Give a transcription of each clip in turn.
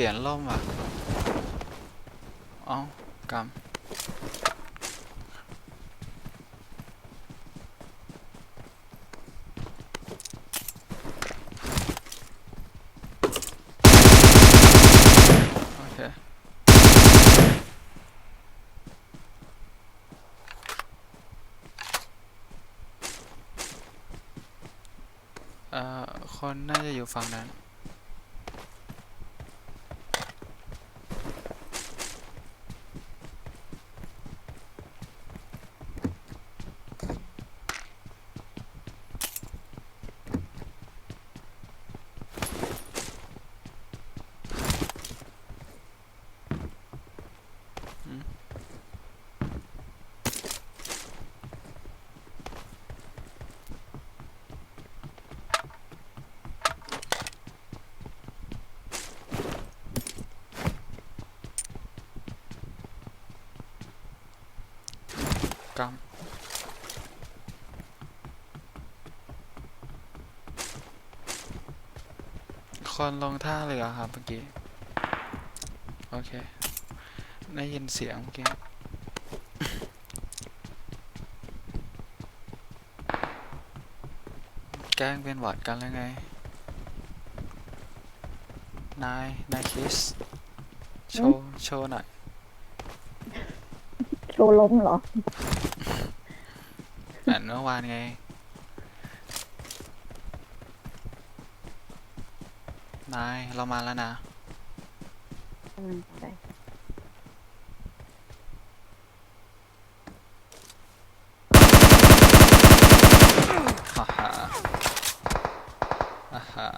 ลี่ยนล่มอะเอ้ากำโอเคเอ่อคนน่าจะอยู่ฝั่งนั้น คนลงท่าเรือครับเมื่อกี้ โอเค ได้ยินเสียงเมื่อกี้แกล้งเป็นหวัดกันแล้วไง นาย นายคิส โชว์ โชว์หน่อย โชว์ล้มเหรออ่านเมื่อวานไง นาย เรามาแล้วนะอืมไปฮ่าฮ่าฮ่าฮ่า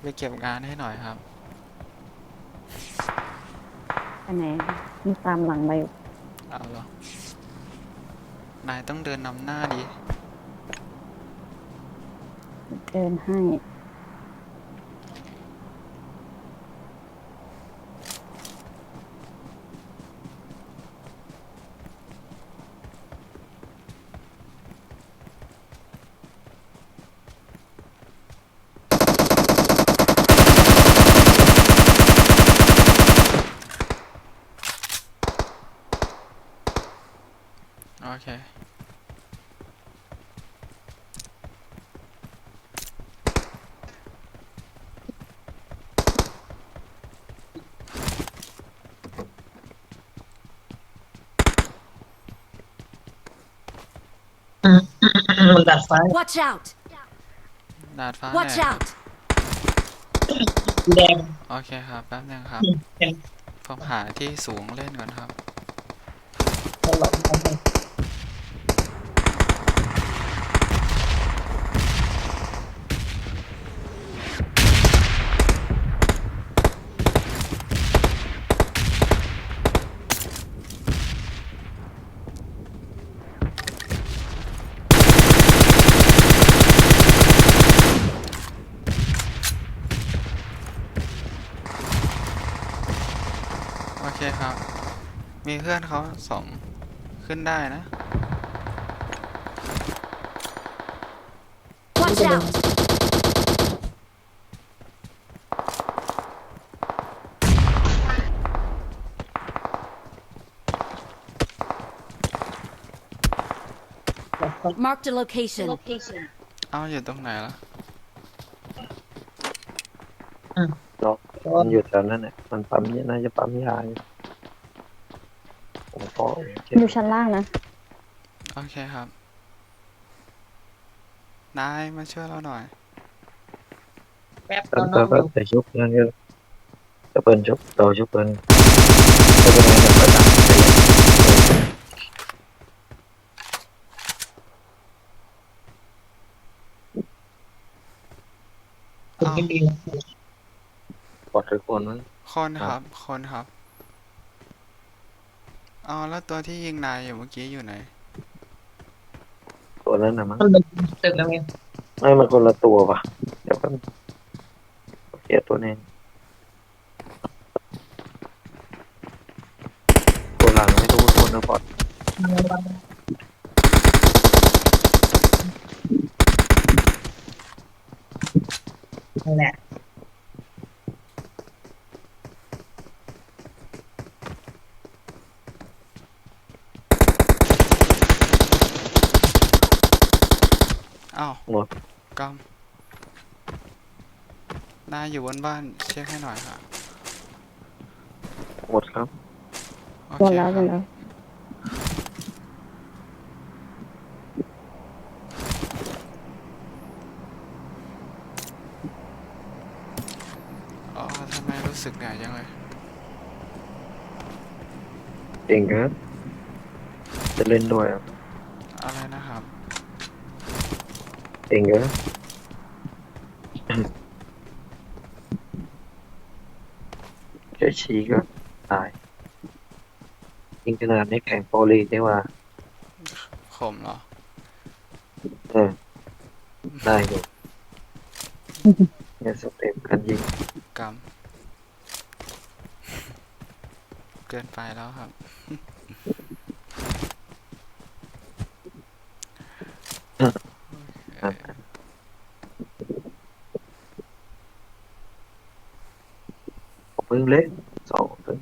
ไปเก็บงานให้หน่อยครับ อัน ไหนมันตามหลังไปอยู่เอาเหรอ นายต้องเดินนำหน้าดี เดินให้ โอเค มันดัดฟ้า Watch out! ดาดฟ้า Watch แน่ out! แดงโอเคครับแป๊บนึงครับเห็นผมหาที่สูงเล่นก่อนครับ ตลอดมันเลย โอเคครับ มีเพื่อนเขาสองขึ้นได้นะ Watch out! ดัดฟ้า Marked a location. เอาอยู่ตรงไหนล่ะล็อกมันอยู่แถวนั้นแหละมันปั๊มเนี่ยน่าจะปั๊มยาอยู่ ผมก็เจ็บอยู่ชั้นล่างนะ โอเคครับ นายมาช่วยเราหน่อย แป๊บตอนน้องก็แต่ชุบนั่นก็จะเปิ้นชุบต่อชุบเปิ้นก็เป็นไงแต่ประดับคุณไม่ดี ปลอดทุกคนมันคนคครัรับบคนครับ อ๋อแล้วตัวที่ยิงนายอยู่เมื่อกี้อยู่ไหน ตัวนั้นนะมั้งมันตึกแล้วไงไม่มันคนละตัวปะเดี๋ยวก็เสียตัวนึงตัวหลังให้รู้ตัวนึกก่อนนั่นแหละ อ้าวหมด กำนายอยู่บนบ้านเช็คให้หน่อยค่ะหมดครับ โอหมดเคแล้วคหมรับดแล้วอ๋อทำไมรู้สึกเหนื่อยจังเลยเก่งครับ จะเล่นด้วยอะอะไรนะ ครับเก่งครับแค่ชี้ก็ตายยิงขนาดนี้แข่งโปรลีกได้ว่าขมเหรอเออได้อยู่เนี่ยสเต็ปการยิงกำเกินไปแล้วครับ อะ ผมเพิ่งเล่นสองเพิ่ง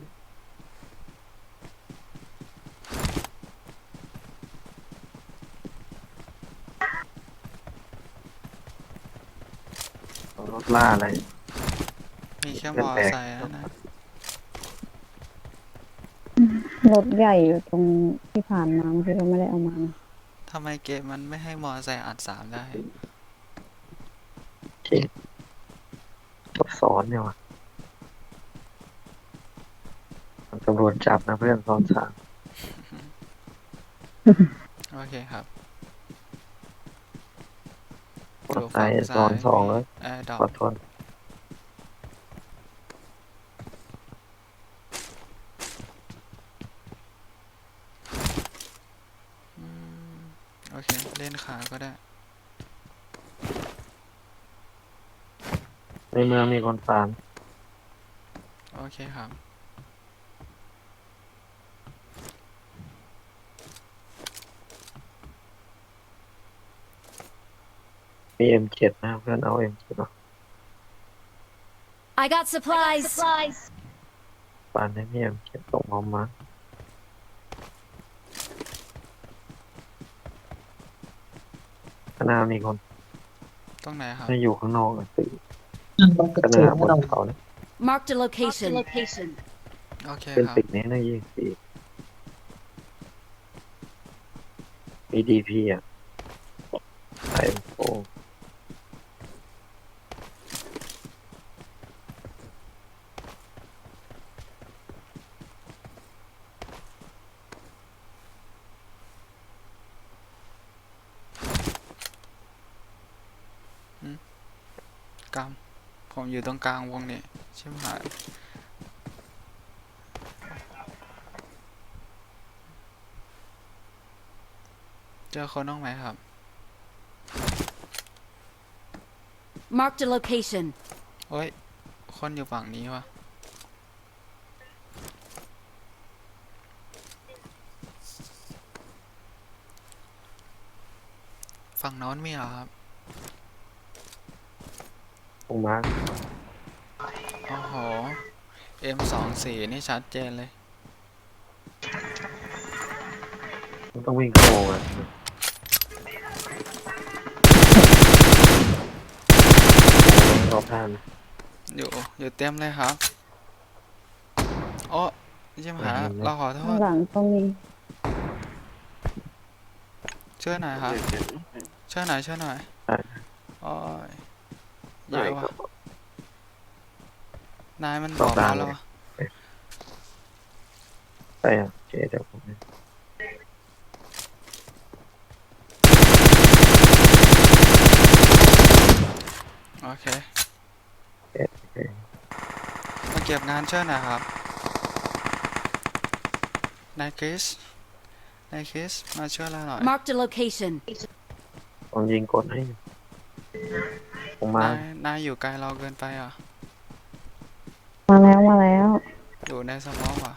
เอา รถล่าอะไร มีแค่มอไซค์แล้วนะรถใหญ่อยู่ตรงที่ผ่านมาเมื่อกี้เราไม่ได้เอามานะทำไมเกมมันไม่ให้มอไซค์อัดสามได้ซับซ้อนเนี่ยวะมันตำรวจจับนะเพื่อนซ้อนสาม โอเคครับ มอไซค์ซ้อนสองแล้วแอร์ดอขอโทษโอเค เล่นขาก็ได้ ในเมืองมีคนฟาร์มโอเคครับ มีเอ็มเจ็ดนะเพื่อนเอาเอ็มเจ็ดมา I got supplies. ฟาร์มได้มีเอ็มเจ็ดส่งมามาข้างหน้ามีคนตรงไหนครับ ไม่อยู่ข้างนอกอะตึกต้องกระข้างหสุน้านบไม่นต้องเขาเนี่ย Marked a location. location. โอเคเป็นครับ ตึกนี้นะยี่สี่มีดีพีอะไอโฟ กำผมอยู่ตรง กลางวงนี่ใช่ไหมหายเจอคนน้องไหมครับ Marked a location. โอ้ย คนอยู่ฝั่งนี้วะฝั่งโน้นมีเหรอครับ ตรงมาร์คโอ้โห M24 นี่ชัดเจนเลย มันต้องวิ่งเข้าโมงอะรอบด้านอยู่ อยู่เต็มเลยครับโอ้ยิมหาเห็นไหมเราขอโทข้างษ หลังตรงนี้ช่วยหน่อยครับ ช่วยหน่อยช่วยหน่อยได้โอ้ยเยได้อะครัวะบ นายมันรบออบกด้ามานแล้วเลยวะใช่อะโอเคเดี๋ยวผมโอเค โอเคมาเก็บงานช่วยหน่อยครับ นายคริส นายคริส มาช่วยเราหน่อย Marked a location. ผมยิงกดให้อยู่ผมมานายนายอยู่ไกลเราเกินไปอะ มาแล้วมาแล้วอยู่ในสมองอะ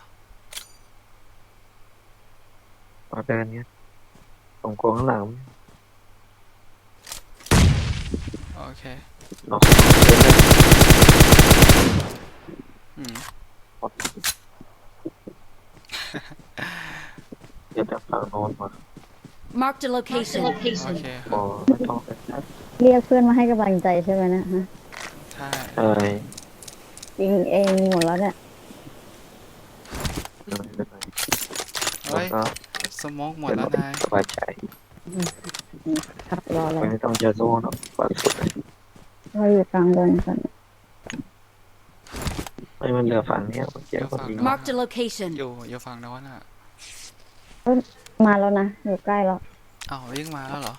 เอาเดินเนี้ยผมกลัวข้างหลังโอเคเนาะเล่นเลยอืมเดี๋ยวแต่ฝั่งโน้นมา Marked a location. โอเคคพรัอบไม่ต้องเป็นนะเรียกเพื่อนมาให้กำลังใจใช่ไหมเนะฮะ ใช่ใช่ยิ งเองหมดแล้วเนี่ยไม่เป็นไรเฮ้ยแล้วก็สโมองหมดแล้วนาย สบายใจขับรออะไรไม่ต้องเจอโซ่หรอกวันสุดเลยเราอยู่กลางวงกันไม่มันเหลือฝั่งเนี้ยเมื่อกี้คนยิง Marked a location. อยู่อยู่ฝั่งโน้นอะมาแล้วนะ อยู่ใกล้แล้ว อ้าววิ่งมาแล้วเหรอ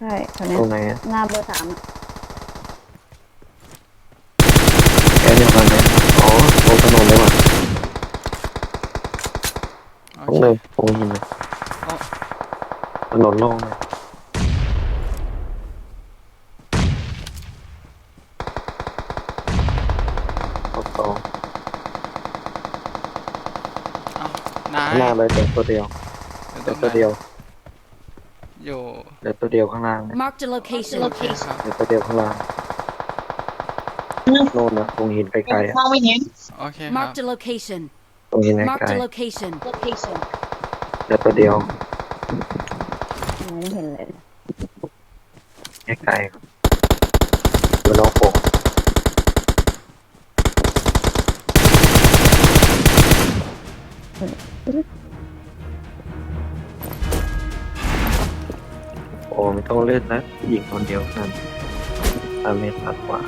ใช่คนเนี้ตยรงไหนอะหน้าเบอร์สามอะ แกเดียวกันไหมอ๋อตรงถนนเลยว่ะ โอตรงเคเลยตรงหินเลยอ๋อถนนโล่งเลยตรงตรงอ้าวนายข้างหน้าเลยแต่ตัวเดียวอยู่ตแต่รงไหนตัวเดียวอยู่เดี๋ยวตัวเดียวข้างล่างเนี่ย Marked a location. โอเคครับเดี๋ยวตัวเดียวข้างล่างโน่นนะตรงหินไกลๆอะมองไม่เห็นโอเคครับ Marked a location. ตรงหินไก Marked ล a location. Location. ๆเดี๋ยวตัวเดียวไม่เห็นเลยไกลๆครับดูน้องโป่งโอ้ไม่ต้องเล่นนะผู้หญิงคนเดียวกันตามเมตรมากกว่า